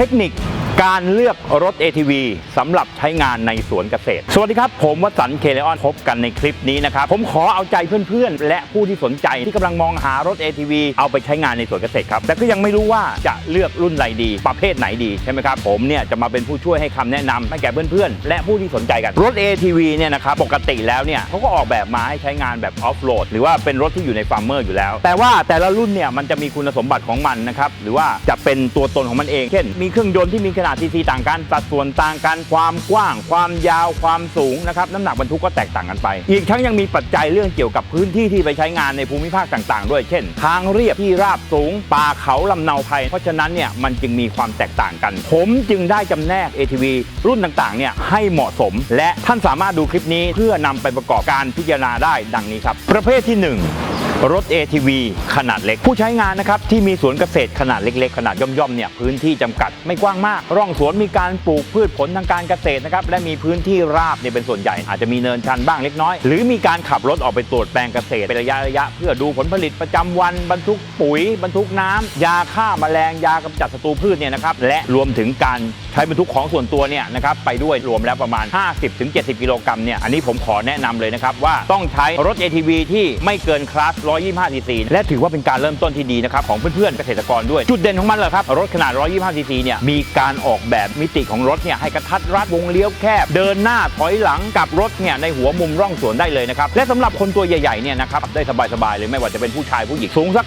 ทคนิค การเลือกรถ ATV สำหรับใช้งานในสวนเกษตร สวัสดีครับ ผมวสันต์เคเลออนพบกันในคลิปนี้นะครับ ผมขอเอาใจเพื่อนๆ และผู้ที่สนใจที่กำลังมองหารถ ATV เอาไปใช้งานในสวนเกษตรครับ แต่ก็ยังไม่รู้ว่าจะเลือกรุ่นไหนดี ประเภทไหนดีใช่ไหมครับ ผมเนี่ยจะมาเป็นผู้ช่วยให้คำแนะนำให้แก่เพื่อนๆ และผู้ที่สนใจกันรถ ATV เนี่ยนะครับปกติแล้วเนี่ยเขาก็ออกแบบมาให้ใช้งานแบบออฟโรดหรือว่าเป็นรถที่อยู่ในฟาร์มเมอร์อยู่แล้ว แต่ว่าแต่ละรุ่นเนี่ยมันจะมีคุณสมบัติของมันนะครับหรือว่าจะเป็นตัวตนของมันเองเช่นมีเครื่องยนต์ที่มีขนาดซีซีต่างกันสัดส่วนต่างกันความกว้าง ความยาวความสูงนะครับน้ำหนักบรรทุกก็แตกต่างกันไป อีกทั้งยังมีปัจจัยเรื่องเกี่ยวกับพื้นที่ที่ไปใช้งานในภูมิภาคต่าง ๆ ด้วยเช่น ทางเรียบที่ราบสูงป่าเขาลำเนาไพรเพราะฉะนั้นเนี่ยมันจึงมีความแตกต่างกัน ผมจึงได้จำแนก ATV รุ่นต่างๆเนี่ยให้เหมาะสม และท่านสามารถดูคลิปนี้เพื่อนำไปประกอบการพิจารณาได้ดังนี้ครับ ประเภทที่หนึ่ง รถ ATV ขนาดเล็ก ผู้ใช้งานนะครับที่มีสวนเกษตรขนาดเล็ก ๆ ขนาดย่อมๆเนี่ยพื้นที่จำกัดไม่กว้างมาก ร่องสวนมีการปลูกพืชผลทางการเกษตรนะครับและมีพื้นที่ราบเนี่ยเป็นส่วนใหญ่อาจจะมีเนินชันบ้างเล็กน้อย หรือมีการขับรถออกไปตรวจแปลงเกษตรเป็นระยะระยะๆเพื่อดูผลผลิตประจำวันบรรทุกปุ๋ย บรรทุกน้ำยาฆ่าแมลงยากำจัดศัตรูพืชเนี่ยนะครับและรวมถึงการใช้บรรทุกของส่วนตัวเนี่ยนะครับไปด้วยรวมแล้วประมาณ 50-70 กิโลกรัมเนี่ยอันนี้ผมขอแนะนำเลยนะครับว่าต้องใช้รถ ATV ที่ไม่เกินคลาส125ซีซีและถือว่าเป็นการเริ่มต้นที่ดีนะครับของเพื่อนๆเกษตรกรด้วย จุดเด่นของมันเลยครับ รถขนาด 125ซีซีเนี่ยมีการออกแบบมิติของรถเนี่ยให้กระทัดรัดวงเลี้ยวแคบ เดินหน้าถอยหลังกับรถเนี่ยในหัวมุมร่องสวนได้เลยนะครับและสำหรับคนตัวใหญ่ๆเนี่ยนะครับได้สบายๆเลยไม่ว่าจะเป็นผู้ชายผู้หญิงสูงสัก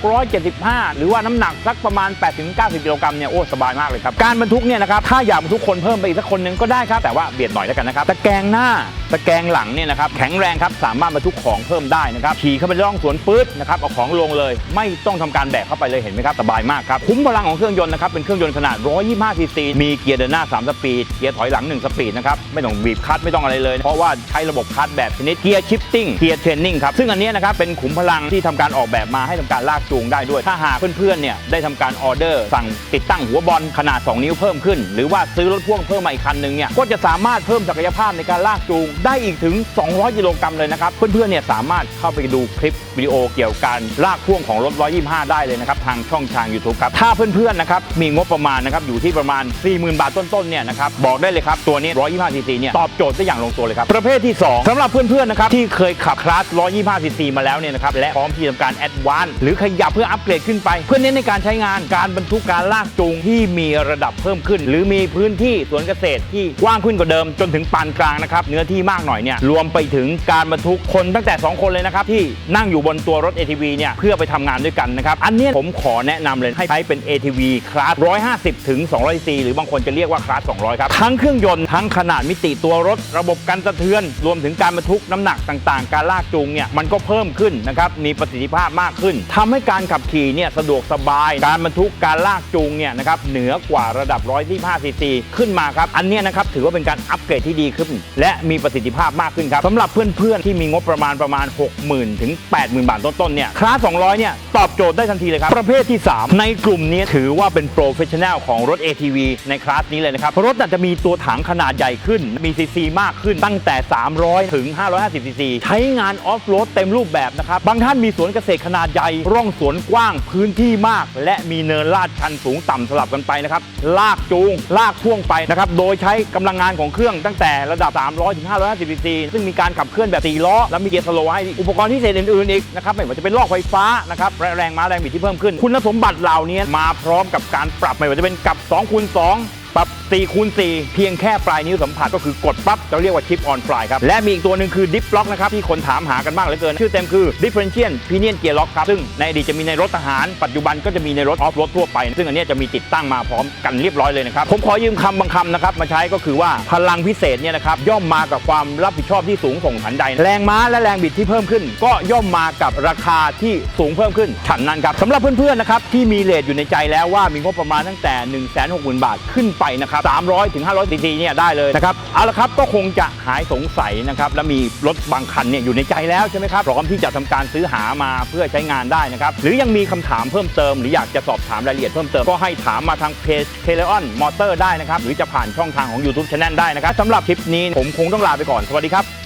175 หรือว่าน้ำหนักสักประมาณ8-90กิโลกรัมเนี่ยโอ้สบายมากเลยครับการบรรทุกเนี่ยนะครับถ้าอยากบรรทุกคนเพิ่มไปอีกสักคนหนึงก็ได้ครับแต่ว่าเบียดหน่อยแล้วกันนะครับตะแกรงหน้าตะแกรงหลังเนี่ยนะครับแข็งแรงครับสามารถบรรทุกของเพิ่มได้นะครับขี่เข้าไปร่องสวนปื๊ดนะครับเอาของลงเลย ไม่ต้องทำการแบกเข้าไปเลยเห็นไหมครับสบายมากครับคุ้มพลังของเครื่องยนต์นะครับเป็นเครื่องยนต์ขนาด 125ซีซีมีเกียร์เดินหน้า 3 สปีดเกียร์ถอยหลัง 1 สปีดนะครับไม่ต้องบีบคลัตช์ไม่ต้องอะไรเลย เพราะว่าใช้ระบบคลัตช์แบบชนิดเกียร์ชิฟติ้งเกียร์เทรนนิ่งครับซึ่งอันนี้นะครับเป็นขุมพลังที่ทำการออกแบบมาให้ทำการลากจูงได้ด้วย ถ้าหากเพื่อนๆเนี่ยได้ทำการออเดอร์ สั่งติดตั้งหัวบอลขนาด 2 นิ้วเพิ่มขึ้น หรือว่าซื้อรถพ่วงเพิ่มมาอีกคันหนึ่งเนี่ยก็จะสามารถเพิ่มศักยภาพในการลากจูงได้อีกถึง 200กิโลกรัมเลยนะครับเพื่อนๆเนี่ยสามารถเข้าไปดูคลิปวิดีโอเกี่ยวกับการลากพ่วงของรถ 125 ได้เลยนะครับทางช่องทาง YouTube ครับ ถ้าเพื่อนๆนะครับมีงบประมาณนะครับอยู่ที่ประมาณ 40,000 บาทต้นๆเนี่ยนะครับบอกได้เลยครับตัวนี้ 125 ซีซีเนี่ยตอบโจทย์ได้อย่างลงตัวเลยครับประเภทที่ 2สำหรับเพื่อนๆนะครับที่เคยขับคลาส 125 ซีซีมาแล้วเนี่ยนะครับและพร้อมที่จะทำการแอดวานซ์หรือขยับเพื่ออัปเกรดขึ้นไป เพื่อเน้นในการใช้งานการบรรทุกการลากจูงที่มีระดับเพิ่มขึ้น หรือมีพื้นที่สวนเกษตรที่กว้างขึ้นกว่าเดิมจนถึงปานกลางนะครับเนื้อที่มากหน่อยเนี่ยรวมไปถึงการบรรทุกคนตั้งแต่ 2 คนเลยนะครับที่นั่งอยู่บนตัวรถ ATV เนี่ยเพื่อไปทำงานด้วยกันนะครับ อันเนี้ยผมขอแนะนำเลยให้ใช้เป็น ATV คลาส 150 ถึง 200 c หรือบางคนจะเรียกว่าคลาส 200 ครับ ทั้งเครื่องยนต์ทั้งขนาดมิติตัวรถ ระบบกันสะเทือน รวมถึงการบรรทุกน้ำหนักต่างๆ การลากจูงเนี่ยมันก็เพิ่มขึ้นนะครับมีประสิทธิภาพมากขึ้นทำให้การขับขี่เนี่ยสะดวกสบาย การบรรทุกการลากจูงเนี่ยนะครับเหนือกว่าระดับ 125 c c ขึ้นมาครับอันเนี้ยนะครับถือว่าเป็นการอัปเกรดที่ดีขึ้น และมีประสิทธิภาพมากขึ้นครับสำหรับเพื่อนๆที่มีงบประมาณประมาณ 60,000 ถึง 80,000 บาทต้นๆเนี่ยคลาส200 เนี่ย ตอบโจทย์ได้ทันทีเลยครับ ประเภทที่ 3 ในกลุ่มนี้ถือว่าเป็นโปรเฟชชั่นแนลของรถ ATV ในคลาสนี้เลยนะครับ รถอาจจะมีตัวถังขนาดใหญ่ขึ้น มีซีซีมากขึ้นตั้งแต่ 300 ถึง 550 ซีซี ใช้งานออฟโรดเต็มรูปแบบนะครับ บางท่านมีสวนเกษตรขนาดใหญ่ ร่องสวนกว้างพื้นที่มาก และมีเนินลาดชันสูงต่ำสลับกันไปนะครับ ลากจูง ลากพ่วงไปนะครับ โดยใช้กำลังงานของเครื่องตั้งแต่ระดับ 300 ถึง 550 ซีซี ซึ่งมีการขับเคลื่อนแบบ4ล้อ และมีเกียร์สโลว์ให้ อุปกรณ์พิเศษอื่นๆอีกนะครับไม่ว่าจะเป็นลอกไฟฟ้านะครับและแรงม้าแรงบิดที่เพิ่มขึ้น คุณสมบัติเหล่านี้มาพร้อมกับการปรับไม่ว่าจะเป็นกับ2คูณ2 4คูณ4เพียงแค่ปลายนิ้วสัมผัสก็คือกดปั๊บเราเรียกว่าชิปออนฟลายครับ และมีอีกตัวหนึ่งคือดิฟล็อกนะครับ ที่คนถามหากันมากเหลือเกิน ชื่อเต็มคือ differential pinion gear lock ครับ ซึ่งในอดีตจะมีในรถทหาร ปัจจุบันก็จะมีในรถออฟรถทั่วไป ซึ่งอันนี้จะมีติดตั้งมาพร้อมกันเรียบร้อยเลยนะครับผมขอยืมคำบางคำนะครับมาใช้ก็คือว่าพลังพิเศษเนี่ยนะครับย่อมมากับความรับผิดชอบที่สูงส่งทันใดแรงม้าและแรงบิดที่เพิ่มขึ้น ก็ย่อมมากับราคาที่สูงเพิ่มขึ้นฉันนั้นครับสำหรับเพื่อนๆนะครับที่มีเลทอยู่ในใจแล้วว่ามีงบประมาณตั้งแต่ 1 6 0 0 0 0 บาทขึ้นไปนะครับ300ถึง500ซีซีเนี่ยได้เลยนะครับเอาละครับก็คงจะหายสงสัยนะครับและมีรถบางคันเนี่ยอยู่ในใจแล้วใช่ไหมครับพร้อมที่จะทำการซื้อหามาเพื่อใช้งานได้นะครับหรือยังมีคำถามเพิ่มเติม หรืออยากจะสอบถามรายละเอียดเพิ่มเติมก็ให้ถามมาทางเพจเทเลออนมอเตอร์ได้นะครับหรือจะผ่านช่องทางของ YouTube Channel ได้นะครับสำหรับคลิปนี้ผมคงต้องลาไปก่อนสวัสดีครับ